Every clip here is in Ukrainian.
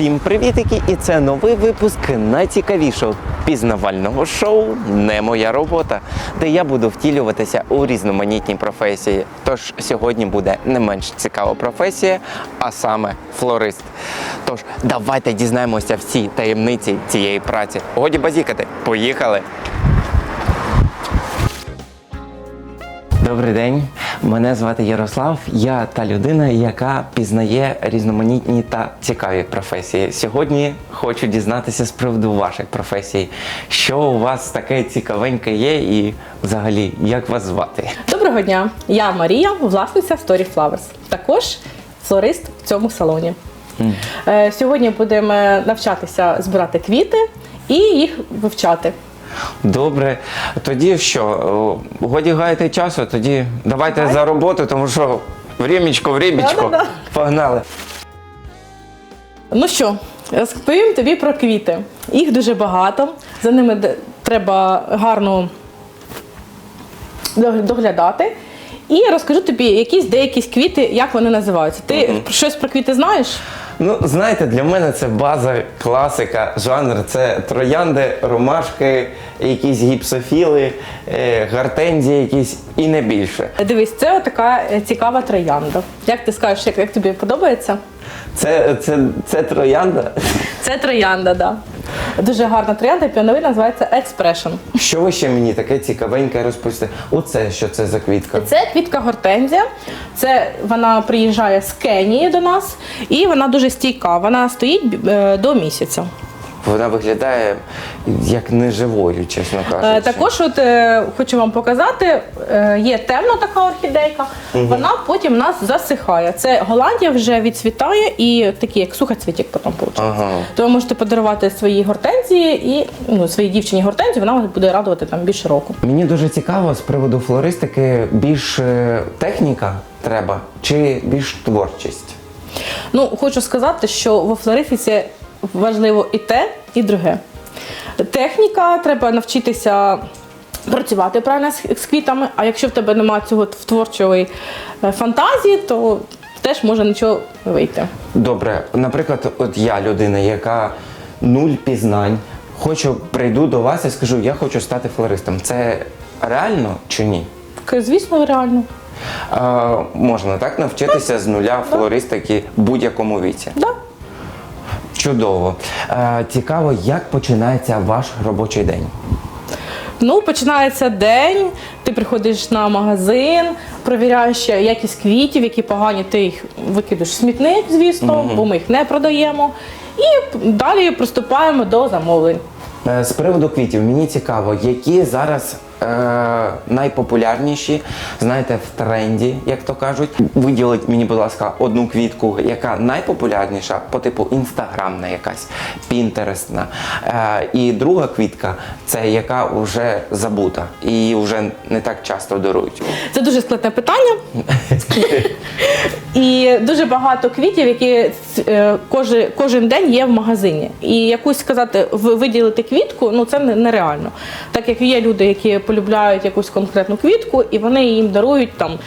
Всім привітики! І це новий випуск найцікавішого пізнавального шоу Не моя робота, де я буду втілюватися у різноманітні професії. Тож сьогодні буде не менш цікава професія, а саме флорист. Тож давайте дізнаємося всі таємниці цієї праці. Годі базікати, поїхали! Добрий день, мене звати Ярослав. Я та людина, яка пізнає різноманітні та цікаві професії. Сьогодні хочу дізнатися з приводу ваших професій. Що у вас таке цікавеньке є, і взагалі як вас звати? Доброго дня! Я Марія, власниця Story Flowers. Також флорист в цьому салоні. Е, Сьогодні будемо навчатися збирати квіти і їх вивчати. Добре, тоді що? Годі гаяти часу, тоді давайте за роботу, тому що времічко, времічко. Да-да-да. Погнали. Ну що, розповім тобі про квіти. Їх дуже багато. За ними д- треба гарно доглядати. І розкажу тобі якісь деякі квіти, як вони називаються. Ти щось про квіти знаєш? Ну, знаєте, для мене це база, класика, жанр. Це троянди, ромашки, якісь гіпсофіли, е, гортензії якісь і не більше. Дивись, це така е, цікава троянда. Як ти скажеш, як, як тобі подобається? Це, це, це троянда. Це троянда, да. Дуже гарна троянда, піановий називається Expression. Що ви ще мені таке цікавеньке розповісти? Оце що це за квітка? Це квітка гортензія. Це вона приїжджає з Кенії до нас, і вона дуже стійка. Вона стоїть е, до місяця. Вона виглядає як неживою, чесно кажучи. Е, Також, от е, хочу вам показати, е, є темна така орхідейка, вона потім у нас засихає. Це Голландія вже відцвітає і такий, як сухоцвітік потім виходить. Ага. То ви можете подарувати своїй гортензії і ну, своїй дівчині гортензію, вона буде радувати там більше року. Мені дуже цікаво з приводу флористики більш техніка треба чи більш творчість? Ну, хочу сказати, що во флористиці важливо і те, і друге. Техніка, треба навчитися працювати правильно з, квітами, а якщо в тебе немає цього творчої е, фантазії, то теж може нічого не вийти. Добре, наприклад, от я людина, яка нуль пізнань, хочу прийду до вас і скажу, я хочу стати флористом. Це реально чи ні? Так, Звісно, реально. А, можна так навчитися з нуля флористики в будь-якому віці. Да. Чудово. А, цікаво, як починається ваш робочий день. Ну, починається день, ти приходиш на магазин, перевіряєш якість квітів, які погані, ти їх викидаєш в смітник, звісно, бо ми їх не продаємо. І далі приступаємо до замовлень. Е, З приводу квітів, мені цікаво, які зараз е, найпопулярніші, знаєте, в тренді, як то кажуть. Виділіть мені, будь ласка, одну квітку, яка найпопулярніша, по типу інстаграмна якась, пінтересна. Е, і друга квітка це яка вже забута і вже не так часто дарують. Це дуже складне питання. І дуже багато квітів, які е, кожен, кожен день є в магазині. І якусь сказати, виділити квітку, ну це нереально. Так як є люди, які полюбляють якусь конкретну квітку, і вони їм дарують там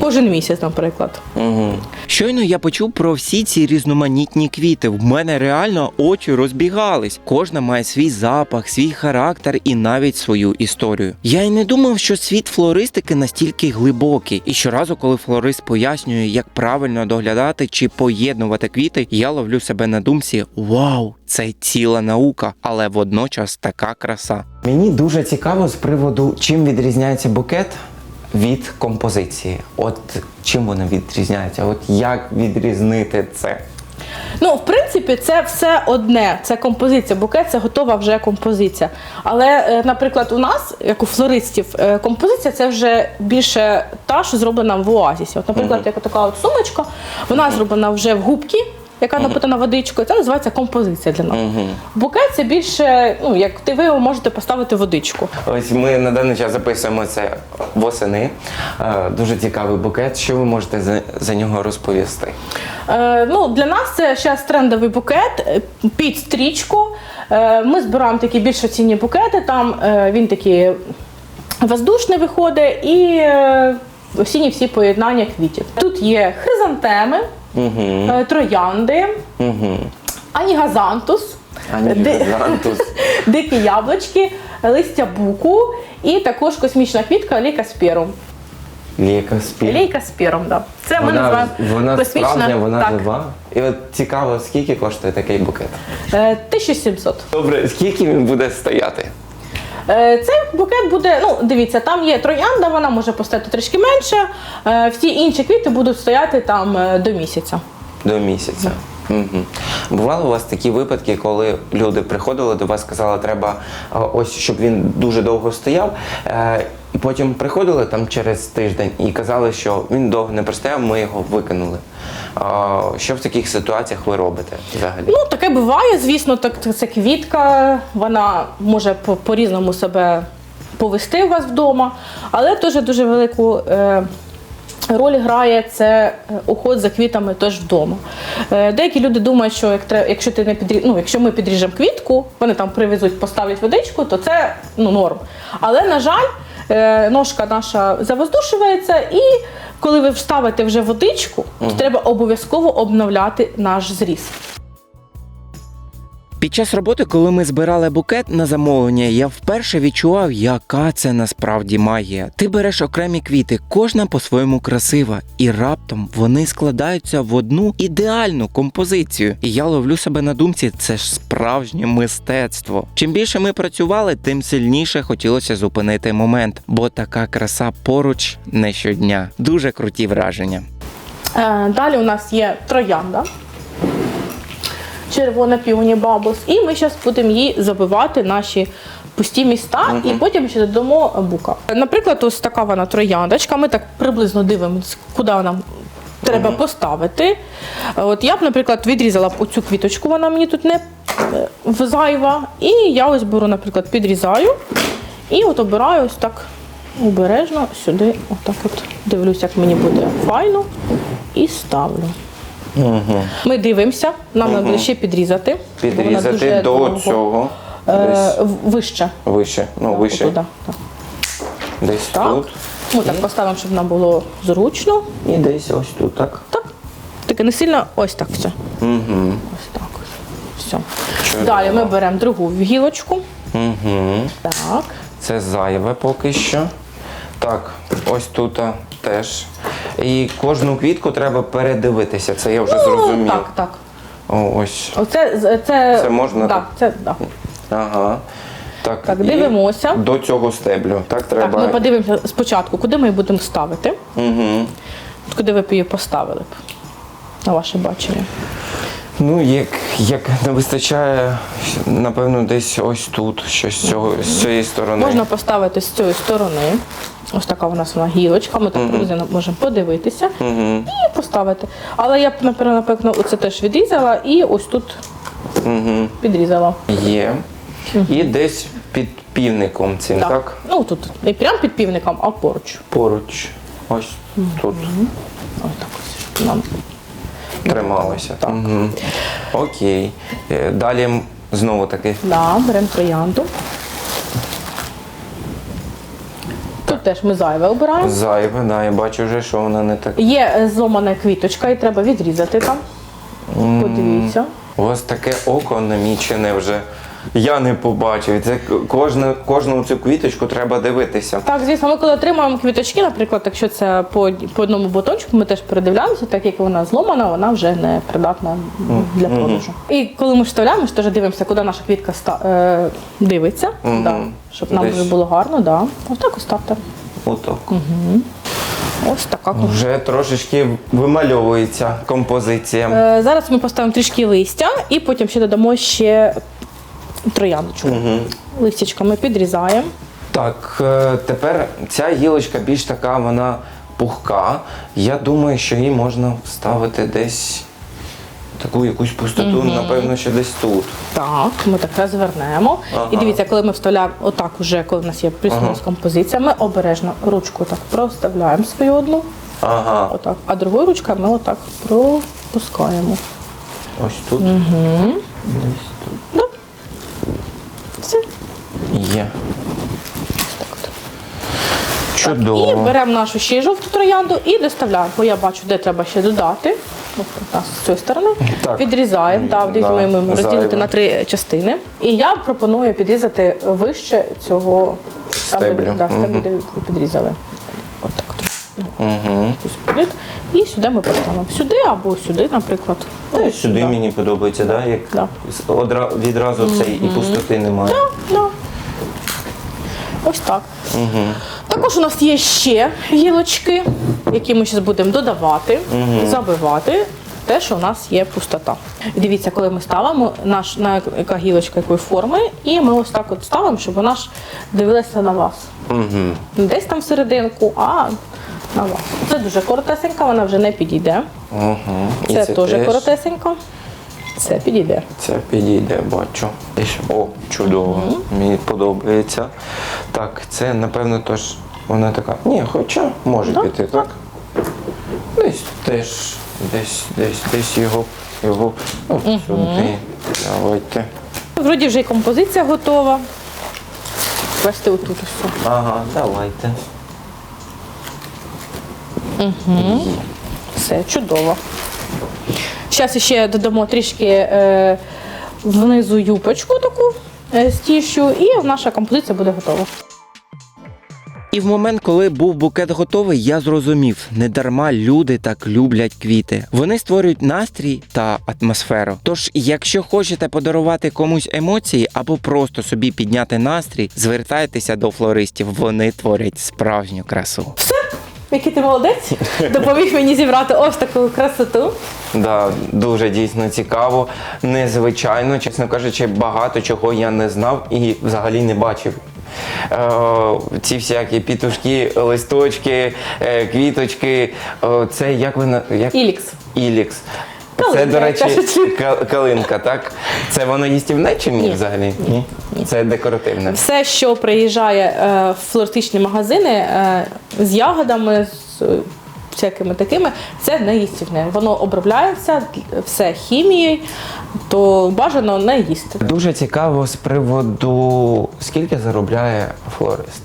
кожен місяць, наприклад. Щойно я почув про всі ці різноманітні квіти. В мене реально очі розбігались. Кожна має свій запах, свій характер і навіть свою історію. Я й не думав, що світ флористики настільки глибокий. І щоразу, коли флорист пояснює, як правильно доглядати чи поєднувати квіти, я ловлю себе на думці: вау, це ціла наука, але водночас така краса. Мені дуже цікаво з приводу, чим відрізняється букет від композиції. От чим вони відрізняються? От як відрізнити це? Ну, в принципі, це все одне. Це композиція. Букет це готова вже композиція. Але, е, наприклад, у нас, як у флористів, е, композиція це вже більше та, що зроблена в оазісі. От, наприклад, як така от сумочка, вона зроблена вже в губки. Яка напитана водичкою, це називається композиція для нас. Букет це більше, ну як ти ви можете поставити водичку. Ось ми на даний час записуємо це восени. Е, Дуже цікавий букет. Що ви можете за, за нього розповісти? Е, ну, для нас це зараз трендовий букет е, під стрічку. Е, ми збираємо такі більш цінні букети. Там е, він такий воздушний виходить і е, осінні всі поєднання квітів. Тут є хризантеми, Угу. е, троянди, Угу. анігазантус, Ані ди- дикі яблучки, листя буку і також космічна квітка ліка спірум. Ліка спіль. Лейка спірум, да. Це ми називаємо вона космічна. справжня, вона так. жива. І от цікаво, скільки коштує такий букет? Е, 1700. Добре, скільки він буде стояти? Е, Цей букет буде, ну дивіться, там є троянда, вона може постояти трішки менше. Е, Всі інші квіти будуть стояти там е, до місяця. До місяця. Угу. Бували у вас такі випадки, коли люди приходили до вас, казали, треба ось, щоб він дуже довго стояв. Е, і потім приходили там через тиждень і казали, що він довго не простояв, ми його викинули. А, що в таких ситуаціях ви робите взагалі? Ну, таке буває, звісно, так це квітка, вона може по- по-різному себе повести у вас вдома, але теж дуже велику. Е, Роль грає це е, уход за квітами теж вдома. Е, Деякі люди думають, що як якщо ти не підрі... ну, якщо ми підріжемо квітку, вони там привезуть, поставлять водичку, то це ну, норм. Але на жаль, е, ножка наша завоздушується, і коли ви вставите вже водичку, то треба обов'язково обновляти наш зріз. Під час роботи, коли ми збирали букет на замовлення, я вперше відчував, яка це насправді магія. Ти береш окремі квіти, кожна по-своєму красива, і раптом вони складаються в одну ідеальну композицію. І я ловлю себе на думці, це ж справжнє мистецтво. Чим більше ми працювали, тим сильніше хотілося зупинити момент, бо така краса поруч не щодня. Дуже круті враження. Е, Далі у нас є троянда. Червона півоні бабус. І ми зараз будемо їй забивати наші пусті міста, і потім ще додамо бука. Наприклад, ось така вона трояндочка. Ми так приблизно дивимося, куди нам треба поставити. От я б, наприклад, відрізала б оцю квіточку, вона мені тут не е, зайва. І я ось беру, наприклад, підрізаю і от обираю ось так обережно сюди, отак от дивлюсь, як мені буде файно, і ставлю. Ми дивимося, нам треба ще підрізати. Підрізати дуже до довго. цього. Е, Десь вище. вище. Ну, вище. Отуда, так. Десь Так. тут. Ми так поставимо, щоб нам було зручно. І десь ось тут, так? Так. Таке не сильно, ось так все. Угу. Ось так. Все. Чудово. Далі ми беремо другу гілочку. Угу. Так. Це зайве поки що. Так, ось тут теж. І кожну квітку треба передивитися. Це я вже зрозумів. Ну, так, так. О, ось. Оце це, Це можна Так, це да. Ага. Так, Так, і дивимося. До цього стеблю. Так, Так, ми подивимося спочатку, куди ми її будемо ставити. Угу. Куди ви б її поставили б? На ваше бачення. Ну, як, як не вистачає, напевно, десь ось тут, щось з, цього, з цієї сторони. Можна поставити з цієї сторони. Ось така у нас вона гілочка, ми так приблизно можемо подивитися Угу. і поставити. Але я б, напевно, напевно, оце теж відрізала і ось тут Угу. підрізала. Є. І десь під півником цим, так? Ну тут не прямо під півником, а поруч. Поруч. Ось тут. Ось так ось. Нам Трималося. Так. Угу. Окей. Е, Далі знову таки. да, беремо троянду. Тут теж ми зайве обираємо. Зайве, да, я бачу вже, що вона не така. Є е, зломана квіточка, і треба відрізати там. Подивіться. У вас таке око намічене вже. Я не побачив. І Це к- кожна, кожну цю квіточку треба дивитися. Так, звісно, ми коли отримуємо квіточки, наприклад, якщо це по, по одному бутончику, ми теж передивляємося, так як вона зломана, вона вже не придатна для продажу. І коли ми вставляємо, ми ж теж дивимося, куди наша квітка ста, е, дивиться, да, щоб нам вже було гарно. Да. Ось так ось ставте. Отак. Ось така. квітка. Вже трошечки вимальовується композиція. Е, зараз ми поставимо трішки листя і потім ще додамо ще трояндочку. Листячка ми підрізаємо. Так, е, тепер ця гілочка більш така, вона пухка. Я думаю, що її можна вставити десь таку якусь пустоту, напевно, що десь тут. Так, ми так розвернемо. Ага. І дивіться, коли ми вставляємо отак, уже коли в нас є плюс-мінус композиція, ми обережно ручку так проставляємо свою одну, Ага, отак, а другою ручкою ми отак пропускаємо. ось тут. Десь тут. Все. Є. Так. Чудово. І беремо нашу ще жовту троянду і доставляємо. Бо я бачу, де треба ще додати. Ну, у нас з цієї сторони. Так. Відрізаємо, да, Да, розділити на три частини. І я пропоную підрізати вище цього там, де- Стеблю. Да, стеблю, де підрізали. От, Угу. І сюди ми поставимо. Сюди або сюди, наприклад. Та й сюди мені подобається, да? як Да. одра- відразу цей і пустоти немає. Да. Ось так. Також у нас є ще гілочки, які ми зараз будемо додавати, забивати. Те, що у нас є пустота. Дивіться, коли ми ставимо наш на яка гілочка якої форми, і ми ось так от ставимо, щоб вона ж дивилася на вас. Угу. Не десь там всерединку, а на вас. Це дуже коротесенька, вона вже не підійде. Угу. Це, теж коротесенько. Це підійде. Це підійде, бачу. О, чудово. Мені подобається. Так, це напевно теж вона така. Ні, хоча може Да, піти, так? Десь теж, десь, десь, десь його, його. О, сюди. Давайте. Вроді вже і композиція готова. Бачите, отут все. Ага, давайте. Все чудово. Зараз ще додамо трішки е, внизу юпочку таку е, з і наша композиція буде готова. І в момент, коли був букет готовий, я зрозумів, недарма люди так люблять квіти. Вони створюють настрій та атмосферу. Тож, якщо хочете подарувати комусь емоції або просто собі підняти настрій, звертайтеся до флористів. Вони творять справжню красу. Який ти молодець, допоміг мені зібрати ось таку красоту. Да, дуже дійсно цікаво, незвичайно, чесно кажучи, багато чого я не знав і взагалі не бачив. Е, ці всякі пітушки, листочки, е, квіточки, е, це як ви на як Ілікс. Ілікс. це, Калинка, до речі, калинка, так? Це воно їстівне чи ні, Ні. взагалі? Ні. Це декоративне. Все, що приїжджає е, в флористичні магазини е, з ягодами, з е, всякими такими, це не їстівне. Воно обробляється, все хімією, то бажано не їсти. Дуже цікаво з приводу, скільки заробляє флорист?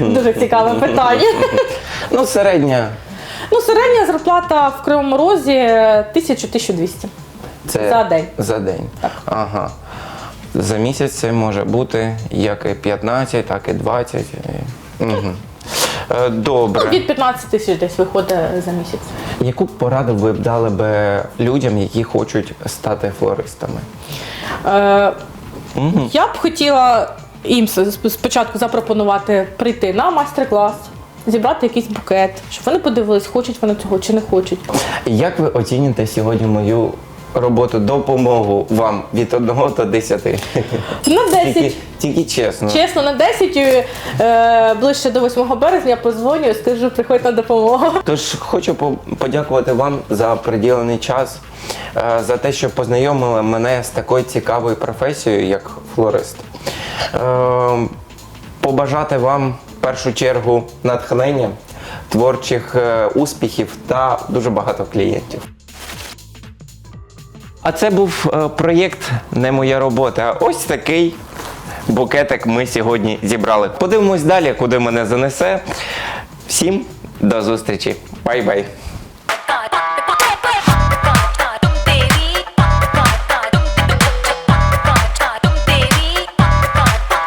Дуже цікаве питання. Ну, середня. Ну, середня зарплата в Кривому Розі 1000-1200. Це За день. За день. Ага. За місяць це може бути як і 15, так і 20. Угу. Добре. Від 15 тисяч десь виходить за місяць. Яку пораду ви б дали би людям, які хочуть стати флористами? Е, Я б хотіла їм с- спочатку запропонувати прийти на майстер-клас, зібрати якийсь букет, щоб вони подивились, хочуть вони цього чи не хочуть. Як ви оціните сьогодні мою роботу, допомогу вам від 1 до 10? На 10. Тільки, тільки чесно. Чесно, на 10 е, ближче до 8 березня позвоню скажу, приходь на допомогу. Тож хочу по- подякувати вам за приділений час, е, за те, що познайомили мене з такою цікавою професією, як флорист. Е, Побажати вам в першу чергу натхнення, творчих е, успіхів та дуже багато клієнтів. А це був е, проєкт Не моя робота. Ось такий букетик ми сьогодні зібрали. Подивимось далі, куди мене занесе. Всім до зустрічі. Бай-бай.